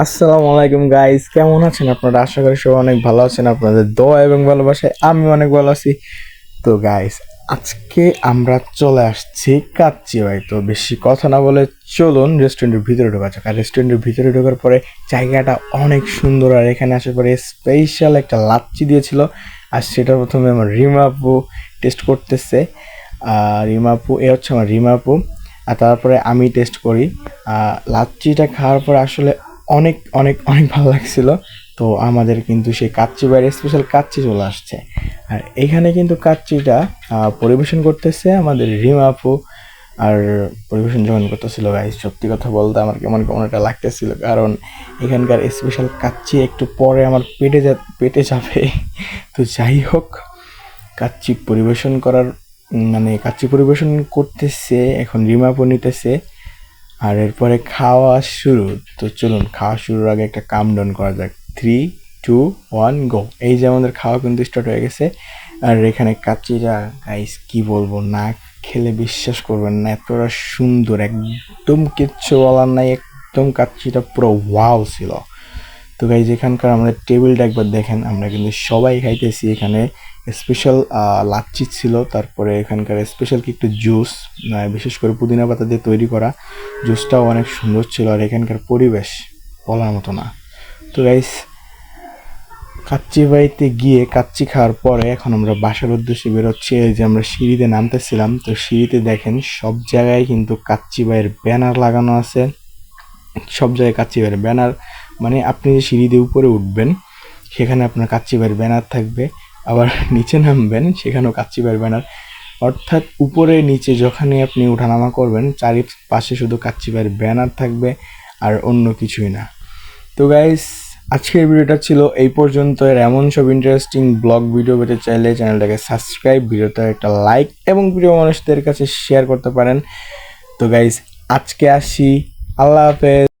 আসসালামু আলাইকুম গাইস কেমন আছেন আপনারা? আশা করি সবাই অনেক ভালো আছেন। আপনাদের দোয়া এবং ভালোবাসায় আমি অনেক ভালো আছি। তো গাইস আজকে আমরা চলে আসছি কাচ্চি ভাই। তো, বেশি কথা না বলে চলুন রেস্টুরেন্টের ভিতরে ঢোকা যাক। আর রেস্টুরেন্টের ভিতরে ঢোকার পরে জায়গাটা অনেক সুন্দর। আর এখানে আসার পরে স্পেশাল একটা লাচ্চি দিয়েছিল। আর সেটা প্রথমে আমার রিমাপু টেস্ট করতেছে। আর রিমাপু এ হচ্ছে আমার রিমাপু আর তারপরে আমি টেস্ট করি। লাচ্চিটা খাওয়ার পরে আসলে অনেক অনেক অনেক ভালো লাগছিল। তো আমাদের কিন্তু সেই কাচ্চি বাইরে স্পেশাল কাচ্চি চলে আসছে। আর এখানে কিন্তু কাচ্চিটা পরিবেশন করতেছে আমাদের রিমা আপু। আর পরিবেশন যখন করতেছিল গাইজ সত্যি কথা বলতে আমার কেমন কেমন একটা লাগতেছিল। কারণ এখানকার স্পেশাল কাচ্চি একটু পরে আমার পেটে যা, পেটে যাবে। তো যাই হোক, কাচ্চি পরিবেশন করার মানে কাচ্চি পরিবেশন করতেছে, এখন রিমাপু নিতেছে। আর এরপরে খাওয়া শুরু। তো চলুন, খাওয়া শুরুর আগে একটা কাম ডাউন করা যাক। থ্রি টু ওয়ান গো এই যে আমাদের খাওয়া কিন্তু স্টার্ট হয়ে গেছে। আর এখানে কাচ্চিটা গাইস কি বলব, না খেলে বিশ্বাস করবেন না, এতটা সুন্দর, একদম কিচ্ছু বলার নাই, একদম কাচ্চিটা পুরো ওয়াও ছিল। তো গাইজ এখানকার আমাদের টেবিলটা একবার দেখেন, আমরা কিন্তু সবাই খাইতেছি এখানে। স্পেশাল লাচ্ছি ছিল, তারপরে এখানকার স্পেশাল কি একটু জুস বিশেষ করে পুদিনা পাতা দিয়ে তৈরি করা। জুসটাও অনেক সুন্দর ছিল আর এখানকার পরিবেশ বলার মতো না। তো গাইস কাচ্চি বাড়িতে গিয়ে কাচ্চি খাওয়ার পরে এখন আমরা বাসার উদ্দেশ্যে বেরোচ্ছি। এই যে আমরা সিঁড়িতে নামতেছিলাম, তো সিঁড়িতে দেখেন সব জায়গায় কিন্তু কাচ্চি বাইয়ের ব্যানার লাগানো আছে। সব জায়গায় কাচ্চি বাইয়ের ব্যানার মানে আপনি যে সিঁড়ি দিয়ে উপরে উঠবেন, সেখানে আপনার কাচ্চি বাইয়ের ব্যানার থাকবে। আবার নিচে নামবেন, সেখানেও কাচ্চি বাইয়ের ব্যানার অর্থাৎ উপরে নিচে যখনই আপনি ওঠানামা করবেন, চারিপাশে শুধু কাচ্চি বাইয়ের ব্যানার থাকবে আর অন্য কিছুই না। তো গাইস আজকের ভিডিওটা ছিল এই পর্যন্ত এর এমন সব ইন্টারেস্টিং ব্লগ ভিডিও পেতে চাইলে চ্যানেলটাকে সাবস্ক্রাইব ভিডিওতে একটা লাইক এবং প্রিয় মানুষদের কাছে শেয়ার করতে পারেন। তো গাইস আজকে আসি। আল্লাহ হাফেজ।